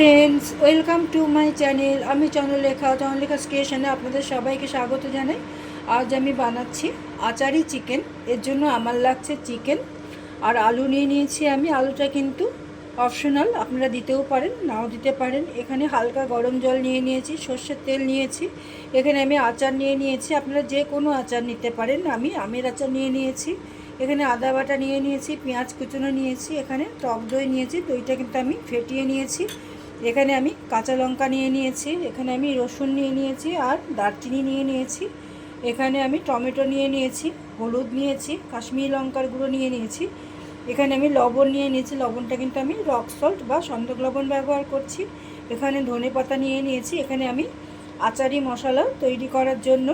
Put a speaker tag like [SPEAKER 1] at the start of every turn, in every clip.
[SPEAKER 1] Friends welcome to my channel আমি চন্দ্রলেখা চন্দ্রলেখা স্টেশনে আপনাদের সবাইকে স্বাগত জানাই। আজ আমি বানাচ্ছি আচারি চিকেন। এর জন্য আমার লাগছে চিকেন। আর আলু নিয়ে নিয়েছি আমি। আলুটা কিন্তু অপশনাল, আপনারা দিতেও পারেন, নাও দিতে পারেন। এখানে হালকা গরম জল নিয়ে নিয়েছি, সর্ষের তেল নিয়েছি। এখানে আমি আচার নিয়ে নিয়েছি। আপনারা যে কোনো আচার নিতে পারেন। আমি আমের আচার নিয়ে নিয়েছি। এখানে আদা বাটা নিয়ে নিয়েছি, পেঁয়াজ কুচনো নিয়েছি। এখানে টক দই নিয়েছি। দইটা কিন্তু আমি ফেটিয়ে নিয়েছি। এখানে আমি কাঁচা লঙ্কা নিয়ে নিয়েছি, এখানে আমি রসুন নিয়ে নিয়েছি আর দারচিনি নিয়ে নিয়েছি। এখানে আমি টমেটো নিয়ে নিয়েছি, হলুদ নিয়েছি, কাশ্মীরি লঙ্কার গুঁড়ো নিয়ে নিয়েছি। এখানে আমি লবণ নিয়ে নিয়েছি, লবণটা কিন্তু আমি রক সল্ট বা সন্দক লবণ ব্যবহার করছি। এখানে ধনে পাতা নিয়ে নিয়েছি, এখানে আমি আচারি মশলা তৈরি করার জন্য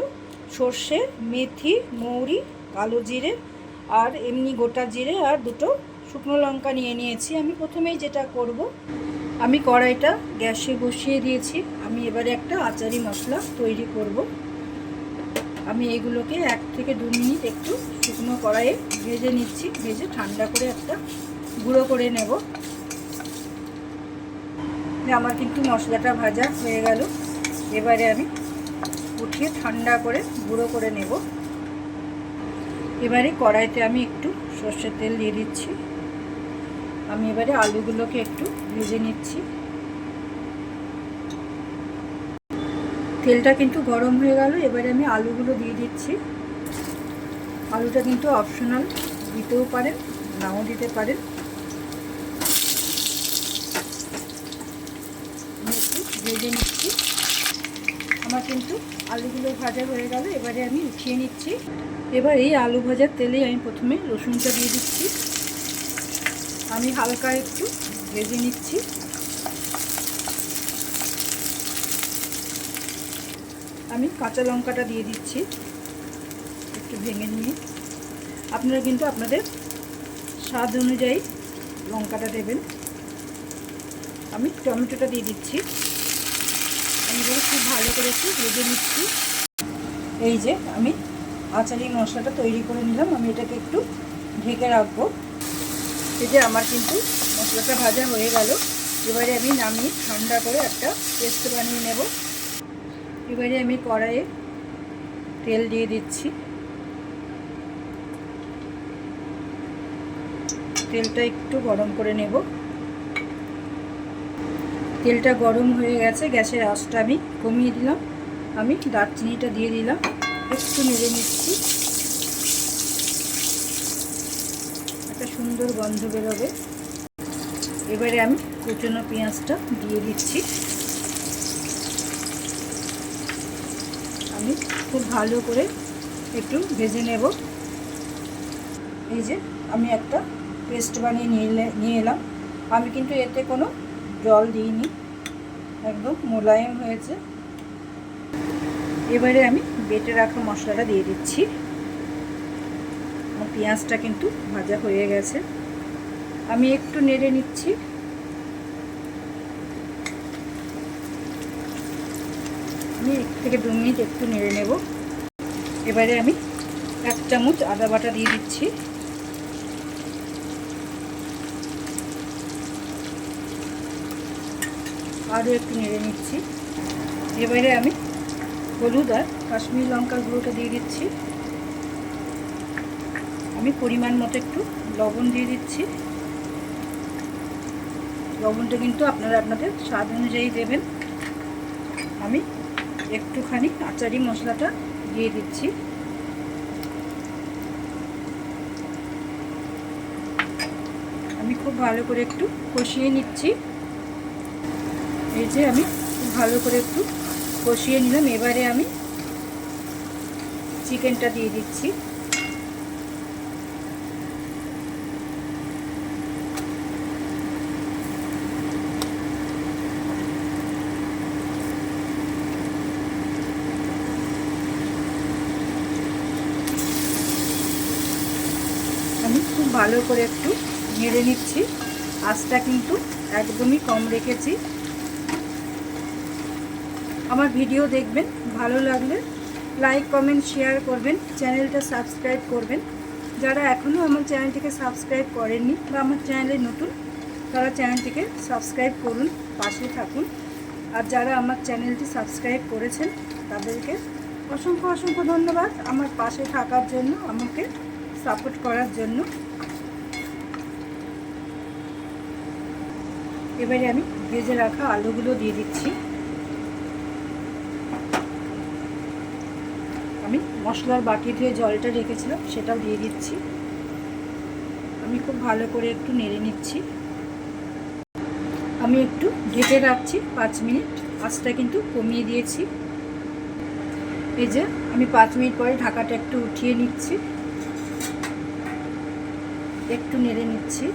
[SPEAKER 1] সর্ষে, মেথি, মৌরি, কালো জিরে আর এমনি গোটা জিরে আর দুটো শুকনো লঙ্কা নিয়ে নিয়েছি। আমি প্রথমেই যেটা করব আমি কড়াইটা গ্যাসে বসিয়ে দিয়েছি। আমি এবারে একটা আচারি মশলা তৈরি করব। আমি এগুলোকে এক থেকে দু মিনিট একটু শুকনো কড়াইয়ে ভেজে নিচ্ছি। ভেজে ঠান্ডা করে একটা গুঁড়ো করে নেব। আমার কিন্তু মশলাটা ভাজা হয়ে গেল। এবারে আমি উঠিয়ে ঠান্ডা করে গুঁড়ো করে নেব। এবারে কড়াইতে আমি একটু সর্ষের তেল দিয়ে দিচ্ছি। আমি এবারে আলুগুলোকে একটু ভেজে নিচ্ছি। তেলটা কিন্তু গরম হয়ে গেল, এবারে আমি আলুগুলো দিয়ে দিচ্ছি। আলুটা কিন্তু অপশনাল দিতেও পারেন, নাও দিতে পারেন। একটু ভেজে নিচ্ছি। আমার কিন্তু আলুগুলো ভাজা হয়ে গেল, এবারে আমি উঠিয়ে নিচ্ছি। এবার এই আলু ভাজার তেলে আমি প্রথমে রসুনটা দিয়ে দিচ্ছি। আমি হালকা একটু ভেজে নিচ্ছি। আমি কাঁচা লঙ্কাটা দিয়ে দিচ্ছি একটু ভেঙে নিয়ে। আপনারা কিন্তু আপনাদের স্বাদ অনুযায়ী লঙ্কাটা দেবেন। আমি টমেটোটা দিয়ে দিচ্ছি। আমি খুব ভালো করে একটু ভেজে নিচ্ছি। এই যে আমি আচারি মশলাটা তৈরি করে নিলাম। আমি এটাকে একটু ঢেকে রাখব। এই যে আমার কিন্তু মশলাটা ভাজা হয়ে গেল। এবারে আমি নামিয়ে ঠান্ডা করে একটা পেস্ট বানিয়ে নেব। এবারে আমি কড়াইয়ে তেল দিয়ে দিচ্ছি। তেলটা একটু গরম করে নেব। তেলটা গরম হয়ে গেছে, গ্যাসের আঁচটা আমি কমিয়ে দিলাম। আমি দারচিনিটা দিয়ে দিলাম। একটু নেড়ে নিচ্ছি। সুন্দর গন্ধ বেরোবে। এবারে আমি কুচনো পেঁয়াজটা দিয়ে দিচ্ছি। আমি খুব ভালো করে একটু ভেজে নেব। এই যে আমি একটা পেস্ট বানিয়ে নিয়ে নিয়ে এলাম। আমি কিন্তু এতে কোনো জল দিইনি। একদম মোলায়েম হয়েছে। এবারে আমি বেটে রাখা মশলাটা দিয়ে দিচ্ছি। পেঁয়াজটা কিন্তু ভাজা হয়ে গেছে। আমি একটু নেড়ে নিচ্ছি। আমি এক থেকে দু মিনিট একটু নেড়ে নেব। এবারে আমি এক চামচ আদা বাটা দিয়ে দিচ্ছি। আরও একটু নেড়ে নিচ্ছি। এবারে আমি হলুদ আর কাশ্মীরি লঙ্কার গুঁড়োটা দিয়ে দিচ্ছি। আমি পরিমাণ মতো একটু লবণ দিয়ে দিচ্ছি। লবণটা কিন্তু আপনারা আপনাদের স্বাদ অনুযায়ী দেবেন। আমি একটুখানি আচারি মশলাটা দিয়ে দিচ্ছি। আমি খুব ভালো করে একটু কষিয়ে নিচ্ছি। এই যে আমি খুব ভালো করে একটু কষিয়ে নিলাম। এবারে আমি চিকেনটা দিয়ে দিচ্ছি আমি খুব ভালো করে একটু নেড়ে নিচ্ছি। আঁচটা কিন্তু একদমই কম রেখেছি। আমার ভিডিও দেখবেন, ভালো লাগলে লাইক, কমেন্ট, শেয়ার করবেন, চ্যানেলটা সাবস্ক্রাইব করবেন। যারা এখনও আমার চ্যানেলটিকে সাবস্ক্রাইব করেননি বা আমার চ্যানেলে নতুন, তারা চ্যানেলটিকে সাবস্ক্রাইব করুন পাশে থাকুন। আর যারা আমার চ্যানেলটি সাবস্ক্রাইব করেছেন, তাদেরকে অসংখ্য অসংখ্য ধন্যবাদ। আমার পাশে থাকার জন্য, আমাকে সাপোর্ট করার জন্য। এবারে আমি ভেজে রাখা আলুগুলো দিয়ে দিচ্ছি। আমি মশলার বাটি ধুয়ে জলটা রেখেছিলাম, সেটাও দিয়ে দিচ্ছি। আমি খুব ভালো করে একটু নেড়ে নিচ্ছি। আমি একটু ঢেকে রাখছি পাঁচ মিনিট, আঁচটা কিন্তু কমিয়ে দিয়েছি। এই যে আমি পাঁচ মিনিট পরে ঢাকাটা একটু উঠিয়ে নিচ্ছি। একটু নেড়ে নিচ্ছি।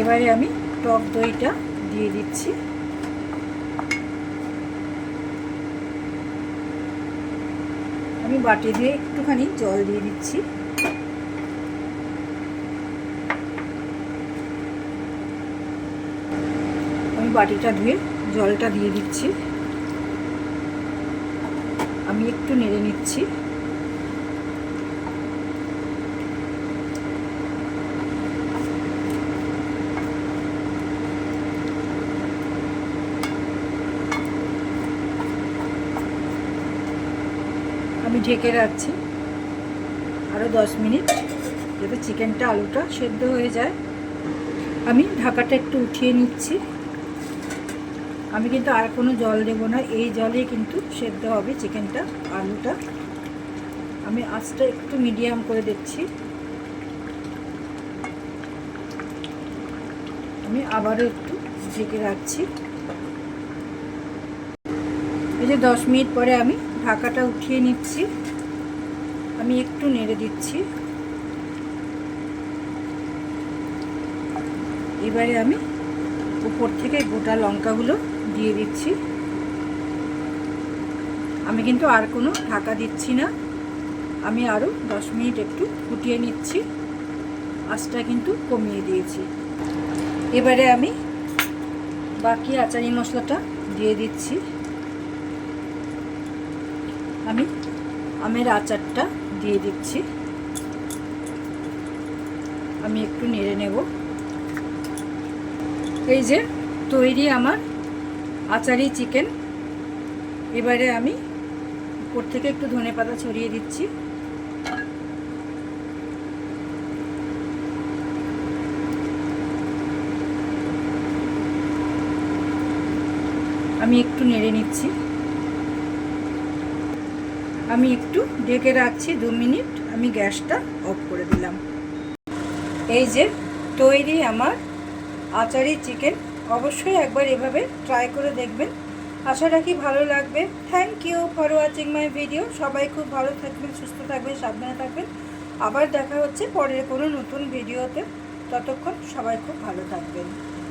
[SPEAKER 1] এবারে আমি টক দইটা দিয়ে দিচ্ছি। আমি বাটি দিয়ে একটুখানি জল দিয়ে দিচ্ছি। আমি বাটিটা ধুয়ে জলটা দিয়ে দিচ্ছি। আমি একটু নেড়ে নিচ্ছি আমি ঢেকে রাখছি। আরও দশ মিনিট, যাতে চিকেনটা, আলুটা সেদ্ধ হয়ে যায়। আমি ঢাকাটা একটু উঠিয়ে নিচ্ছি। আমি কিন্তু আর কোনো জল দেব না, এই জলে কিন্তু সেদ্ধ হবে চিকেনটা, আলুটা। আমি আঁচটা একটু মিডিয়াম করে দিচ্ছি। আমি আবারও একটু ঢেকে রাখছি। এই যে দশ মিনিট পরে আমি ঢাকাটা উঠিয়ে নিচ্ছি। আমি একটু নেড়ে দিচ্ছি। এবারে আমি উপর থেকে গোটা লঙ্কাগুলো দিয়ে দিচ্ছি। আমি কিন্তু আর কোনো ঢাকা দিচ্ছি না। আমি আরও দশ মিনিট একটু ফুটিয়ে নিচ্ছি। আঁচটা কিন্তু কমিয়ে দিয়েছি। এবারে আমি বাকি আচারি মশলাটা দিয়ে দিচ্ছি। আমি, আমের আচারটা দিয়ে দিচ্ছি। আমি একটু নেড়ে নেব। এই যে তৈরি আমার আচারি চিকেন। এবারে আমি উপর থেকে একটু ধনে পাতা ছড়িয়ে দিচ্ছি। আমি একটু নেড়ে নিচ্ছি। আমি একটু ঢেকে রাখছি দু মিনিট। আমি গ্যাসটা অফ করে দিলাম। এই যে তৈরি আমার আচারি চিকেন। অবশ্যই একবার এভাবে ট্রাই করে দেখবেন। আশা রাখি ভালো লাগবে। Thank you for watching my video সবাই খুব ভালো থাকবেন, সুস্থ থাকবেন, সাবধানে থাকবেন। আবার দেখা হচ্ছে পরের কোনো নতুন ভিডিওতে ততক্ষণ সবাই খুব ভালো থাকবেন।